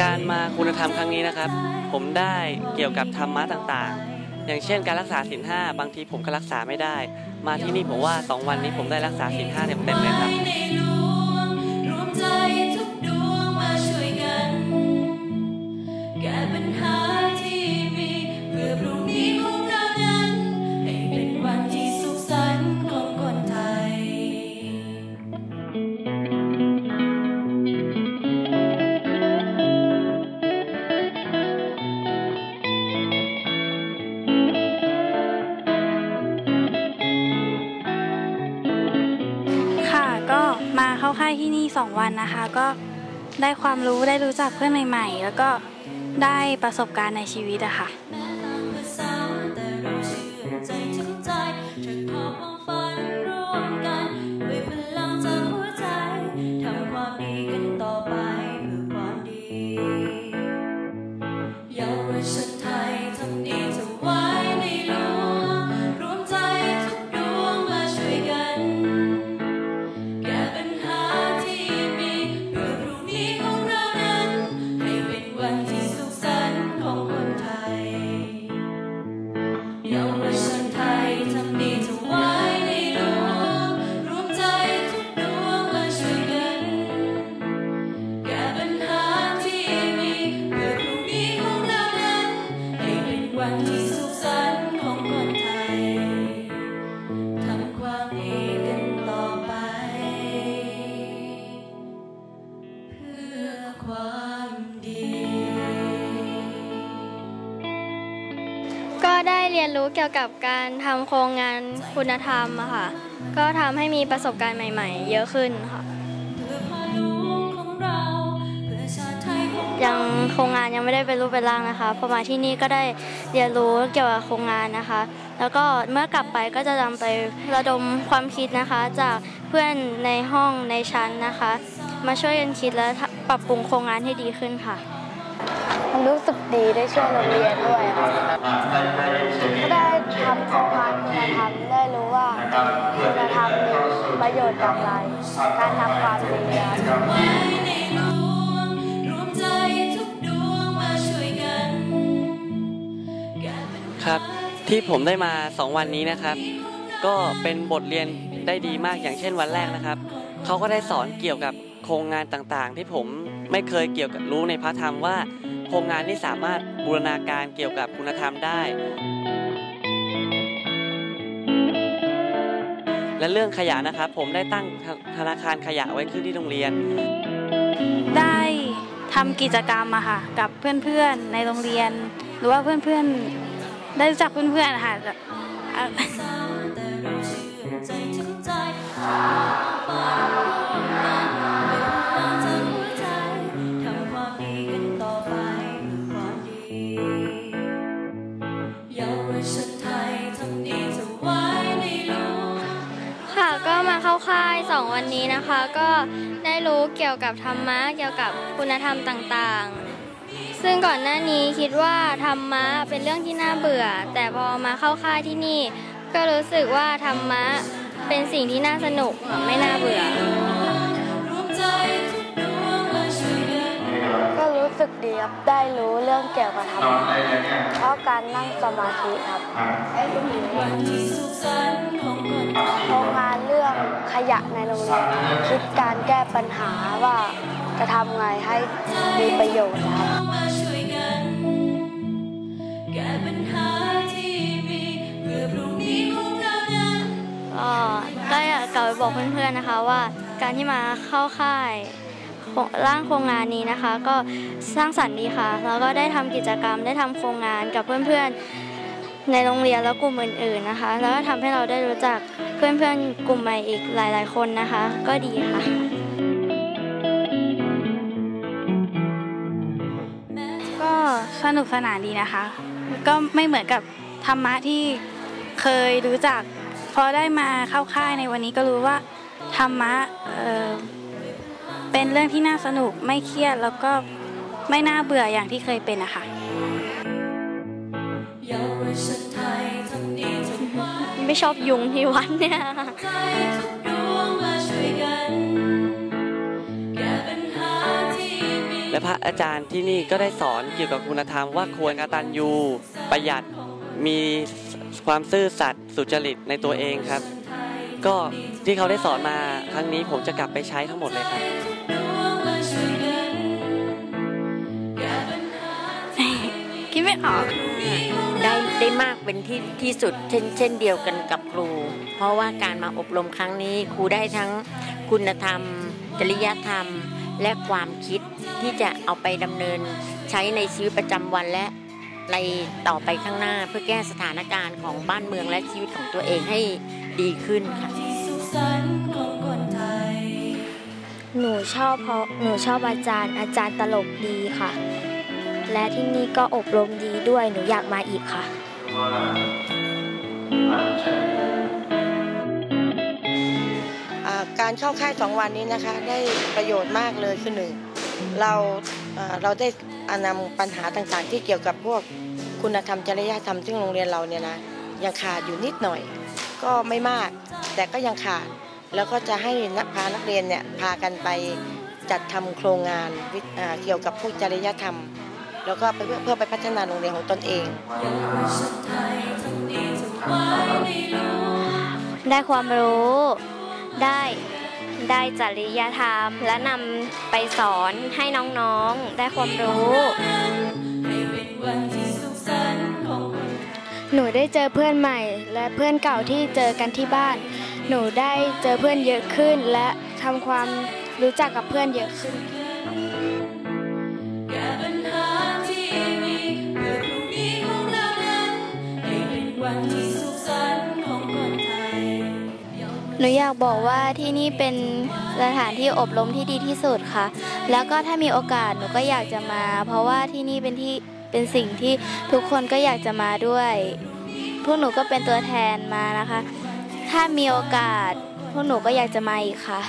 กันในการมาคุณธรรมครั้งนี้นะครับ ผมได้เกี่ยวกับธรรมะต่างๆ อย่างเช่นการรักษาศีลห้าบางทีผมก็รักษาไม่ได้ มาที่นี่ผมว่า 2 วันนี้ผมได้รักษาศีลห้าเต็มๆเลยครับ นะคะ ก็ได้ความรู้ได้รู้จักเพื่อนใหม่ ๆ แล้วก็ได้ประสบการณ์ในชีวิตอะค่ะ รู้เกี่ยวกับการทำโครงงานคุณธรรมอะค่ะ ก็ทำให้มีประสบการณ์ใหม่ ๆ เยอะขึ้นค่ะ ยังโครงงานยังไม่ได้เป็นรูปเป็นร่างนะคะ พอมาที่นี่ก็ได้เรียนรู้เกี่ยวกับโครงงานนะคะ แล้วก็เมื่อกลับไปก็จะนำไประดมความคิดนะคะ จากเพื่อนในห้องในชั้นนะคะ มาช่วยกันคิดและปรับปรุงโครงงานให้ดีขึ้นค่ะ มันรู้สึกดีได้ช่วยโรงเรียนด้วยค่ะก็ได้ทำโครงการคุณธรรมได้รู้ว่าคุณธรรมมีประโยชน์อย่างไร การทำความดีครับไว้ในหลวงรวมใจทุกดวงมาช่วยกันแก้ปัญหาครับที่ผมได้มา 2 วันนี้นะครับ ก็เป็นบทเรียนได้ดีมากอย่างเช่นวันแรกนะครับเขาก็ได้สอนเกี่ยวกับโครงงานต่างๆ ที่ผมไม่เคยเกี่ยวกับรู้ในพระธรรมว่า ครงงานที่สามารถบูรณาการเกี่ยวกับคุณธรรมได้ และเรื่องขยะนะครับ ผมได้ตั้งธนาคารขยะไว้ขึ้นที่โรงเรียน ได้ทำกิจกรรมอะค่ะกับเพื่อนๆในโรงเรียน หรือว่าเพื่อนๆได้รู้จักเพื่อนๆอะค่ะ ของวันนี้นะคะก็ได้รู้เกี่ยวกับธรรมะเกี่ยวกับคุณธรรมต่างๆ ซึ่งก่อนหน้านี้คิดว่าธรรมะเป็นเรื่องที่น่าเบื่อ แต่พอมาเข้าค่ายที่นี่ ก็รู้สึกว่าธรรมะเป็นสิ่งที่น่าสนุกไม่น่าเบื่อ รู้สึกดีครับ ได้รู้เรื่องเกี่ยวกับธรรมะเพราะการนั่งสมาธิครับวันที่สุขสันต์ของคนไทยโครงงานเรื่องขยะในโรงเรียนคิดการแก้ปัญหาว่าจะทำไงให้มีประโยชน์ครับมาช่วยกันแก้ปัญหาที่มีเพื่อพรุ่งนี้ของเรานั้นก็ก็อยากกลับไปบอกเพื่อนๆนะคะว่าการที่มาเข้าค่ายโค ร่างโครงงานนี้นะคะ ก็สร้างสรรค์ดีค่ะ แล้วก็ได้ทำกิจกรรมได้ทำโครงงานกับเพื่อนๆในโรงเรียนและกลุ่มอื่นๆนะคะ แล้วก็ทำให้เราได้รู้จักเพื่อนๆกลุ่มใหม่อีกหลาย ๆ คนนะคะ ก็ดีค่ะก็สนุกสนานดีนะคะ ก็ไม่เหมือนกับธรรมะที่เคยรู้จัก พอได้มาเข้าค่ายในวันนี้ก็รู้ว่าธรรมะ เอ่อเป็นเรื่องที่น่าสนุกไม่เครียดแล้วก็ไม่น่าเบื่ออย่างที่เคยเป็นนะคะเยาวชนไทยทำดีทำไว้ไม่ชอบยุงที่วัดเนี่ยใจทุกดวงมาช่วยกันแก้ปัญหาที่มีและพระอาจารย์ที่นี่ก็ได้สอนเกี่ยวกับคุณธรรมว่าควรกตัญญูประหยัดมีความซื่อสัตย์สุจริตในตัวเองครับ ก็ที่เขาได้สอนมาครั้งนี้ผมจะกลับไปใช้ทั้งหมดเลยครับ ได้ได้มากเป็นที่ที่สุดเช่นเช่นเดียวกันกับครู เพราะว่าการมาอบรมครั้งนี้ครูได้ทั้งคุณธรรม จริยธรรม และความคิดที่จะเอาไปดำเนินใช้ในชีวิตประจำวันและในต่อไปข้างหน้าเพื่อแก้สถานการณ์ของบ้านเมืองและชีวิตของตัวเองให้ดีขึ้นค่ะที่สุขสันต์ของคนไทยหนูชอบเพราะหนูชอบอาจารย์อาจารย์ตลกดีค่ะ และที่นี่ก็อบรมดีด้วยหนูอยากมาอีกค่ะอ่า การเข้าค่ายสองวันนี้นะคะ ได้ประโยชน์มากเลยคือหนึ่งเราเราได้อนำปัญหาต่างๆ ที่เกี่ยวกับพวกคุณธรรมจริยธรรมซึ่งโรงเรียนเราเนี่ยนะยังขาดอยู่นิดหน่อย ก็ไม่มาก แต่ก็ยังขาด แล้วก็จะให้นักพานักเรียนเนี่ยพากันไปจัดทำโครงงานเกี่ยวกับพวกจริยธรรม แล้วก็ไปเพื่อเพื่อไปพัฒนาโรงเรียนของตนเองเยาวชนไทยทำดีทำไว้ในหลวงได้ความรู้ได้ได้จริยธรรม และนำไปสอนให้น้องๆ ได้ความรู้ให้เป็นวันที่สุขสันต์ของคนหนูได้เจอเพื่อนใหม่ และเพื่อนเก่าที่เจอกันที่บ้าน หนูได้เจอเพื่อนเยอะขึ้น และทำความรู้จักกับเพื่อนเยอะขึ้น หนูอยากบอกว่าที่นี่เป็นสถานที่อบรมที่ดีที่สุดค่ะ แล้วก็ถ้ามีโอกาสหนูก็อยากจะมา เพราะว่าที่นี่เป็นที่เป็นสิ่งที่ทุกคนก็อยากจะมาด้วยพวกหนูก็เป็นตัวแทนมานะคะ ถ้ามีโอกาสพวกหนูก็อยากจะมาอีกค่ะ